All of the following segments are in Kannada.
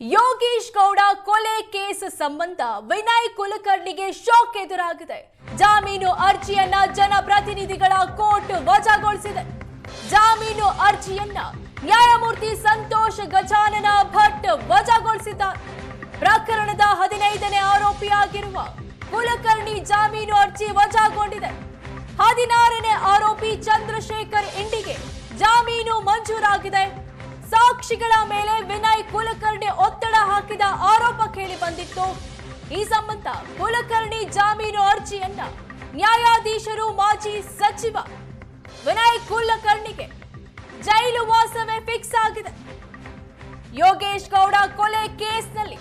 ಯೋಗೇಶ್ ಗೌಡ ಕೊಲೆ ಕೇಸ್ ಸಂಬಂಧ ವಿನಯ್ ಕುಲಕರ್ಣಿಗೆ ಶಾಕ್ ಎದುರಾಗಿದೆ. ಜಾಮೀನು ಅರ್ಜಿಯನ್ನ ಜನಪ್ರತಿನಿಧಿಗಳ ಕೋರ್ಟ್ ವಜಾಗೊಳಿಸಿದೆ. ಜಾಮೀನು ಅರ್ಜಿಯನ್ನ ನ್ಯಾಯಮೂರ್ತಿ ಸಂತೋಷ್ ಗಜಾನನ ಭಟ್ ವಜಾಗೊಳಿಸಿದ್ದಾರೆ. ಪ್ರಕರಣದ ಹದಿನೈದನೇ ಆರೋಪಿಯಾಗಿರುವ ಕುಲಕರ್ಣಿ ಜಾಮೀನು ಅರ್ಜಿ ವಜಾಗೊಂಡಿದೆ. ಹದಿನಾರನೇ ಆರೋಪಿ ಚಂದ್ರಶೇಖರ್ ಇಂಡಿಗೆ ಜಾಮೀನು ಮಂಜೂರಾಗಿದೆ. ಸಾಕ್ಷಿಗಳ ಮೇಲೆ ವಿನಯ್ ಕುಲಕರ್ಣಿ ಒತ್ತಡ ಹಾಕಿದ ಆರೋಪ ಕೇಳಿ ಬಂದಿತ್ತು. ಈ ಸಂಬಂಧ ಕುಲಕರ್ಣಿ ಜಾಮೀನು ಅರ್ಜಿಯನ್ನ ನ್ಯಾಯಾಧೀಶರು ಮಾಜಿ ಸಚಿವ ವಿನಯ್ ಕುಲಕರ್ಣಿಗೆ ಜೈಲು ವಾಸವೇ ಫಿಕ್ಸ್ ಆಗಿದೆ. ಯೋಗೇಶ್ ಗೌಡ ಕೊಲೆ ಕೇಸ್ನಲ್ಲಿ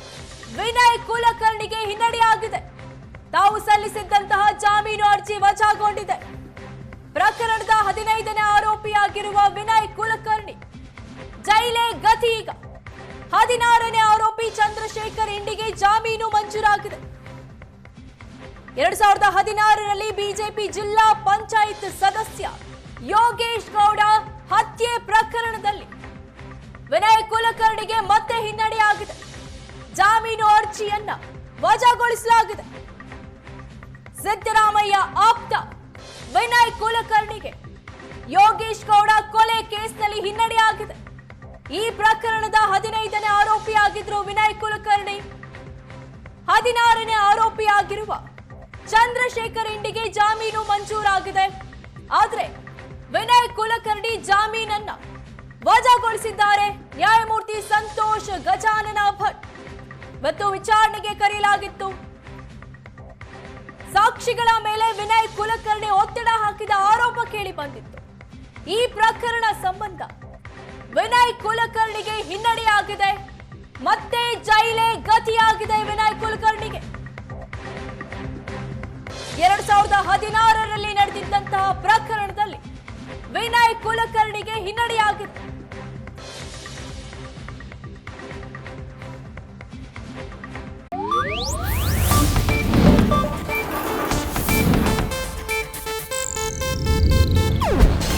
ವಿನಯ್ ಕುಲಕರ್ಣಿಗೆ ಹಿನ್ನಡೆಯಾಗಿದೆ ತಾವು ಸಲ್ಲಿಸಿದ್ದಂತಹ ಜಾಮೀನು ಅರ್ಜಿ ವಜಾಗೊಂಡಿದೆ. ಪ್ರಕರಣದ ಹದಿನೈದನೇ ಆರೋಪಿಯಾಗಿರುವ ವಿನಯ್ ಕುಲಕರ್ಣಿ ಗತಿ ಈಗ. ಹದಿನಾರನೇ ಆರೋಪಿ ಚಂದ್ರಶೇಖರ್ ಇಂಡಿಗೆ ಜಾಮೀನು ಮಂಜೂರಾಗಿದೆ. ಎರಡ್ ಸಾವಿರದ ಹದಿನಾರರಲ್ಲಿ ಬಿಜೆಪಿ ಜಿಲ್ಲಾ ಪಂಚಾಯತ್ ಸದಸ್ಯ ಯೋಗೇಶ್ ಗೌಡ ಹತ್ಯೆ ಪ್ರಕರಣದಲ್ಲಿ ವಿನಯ್ ಕುಲಕರ್ಣಿಗೆ ಮತ್ತೆ ಹಿನ್ನಡೆಯಾಗಿದೆ ಜಾಮೀನು ಅರ್ಜಿಯನ್ನ ವಜಾಗೊಳಿಸಲಾಗಿದೆ. ಸಿದ್ದರಾಮಯ್ಯ ಆಪ್ತ ವಿನಯ್ ಕುಲಕರ್ಣಿಗೆ ಯೋಗೇಶ್ ಗೌಡ ಕೊಲೆ ಕೇಸ್ನಲ್ಲಿ ಹಿನ್ನಡೆಯಾಗಿದೆ ಈ ಪ್ರಕರಣದ ಹದಿನೈದನೇ ಆರೋಪಿಯಾಗಿದ್ರು ವಿನಯ್ ಕುಲಕರ್ಣಿ. ಹದಿನಾರನೇ ಆರೋಪಿಯಾಗಿರುವ ಚಂದ್ರಶೇಖರ್ ಇಂಡಿಗೆ ಜಾಮೀನು ಮಂಜೂರಾಗಿದೆ. ಆದ್ರೆ ವಿನಯ್ ಕುಲಕರ್ಣಿ ಜಾಮೀನನ್ನ ವಜಾಗೊಳಿಸಿದ್ದಾರೆ. ನ್ಯಾಯಮೂರ್ತಿ ಸಂತೋಷ್ ಗಜಾನನ ಭಟ್. ಮತ್ತು ವಿಚಾರಣೆಗೆ ಕರೆಯಲಾಗಿತ್ತು. ಸಾಕ್ಷಿಗಳ ಮೇಲೆ ವಿನಯ್ ಕುಲಕರ್ಣಿ ಒತ್ತಡ ಹಾಕಿದ ಆರೋಪ ಕೇಳಿ ಬಂದಿತ್ತು. ಈ ಪ್ರಕರಣ ಸಂಬಂಧ ವಿನಯ್ ಕುಲಕರ್ಣಿಗೆ ಹಿನ್ನಡೆಯಾಗಿದೆ. ಮತ್ತೆ ಜೈಲೇ ಗತಿಯಾಗಿದೆ ವಿನಯ್ ಕುಲಕರ್ಣಿಗೆ. ಎರಡ್ ಸಾವಿರದ ಹದಿನಾರರಲ್ಲಿ ನಡೆದಿದ್ದಂತಹ ಪ್ರಕರಣದಲ್ಲಿ ವಿನಯ್ ಕುಲಕರ್ಣಿಗೆ ಹಿನ್ನಡೆಯಾಗಿದೆ.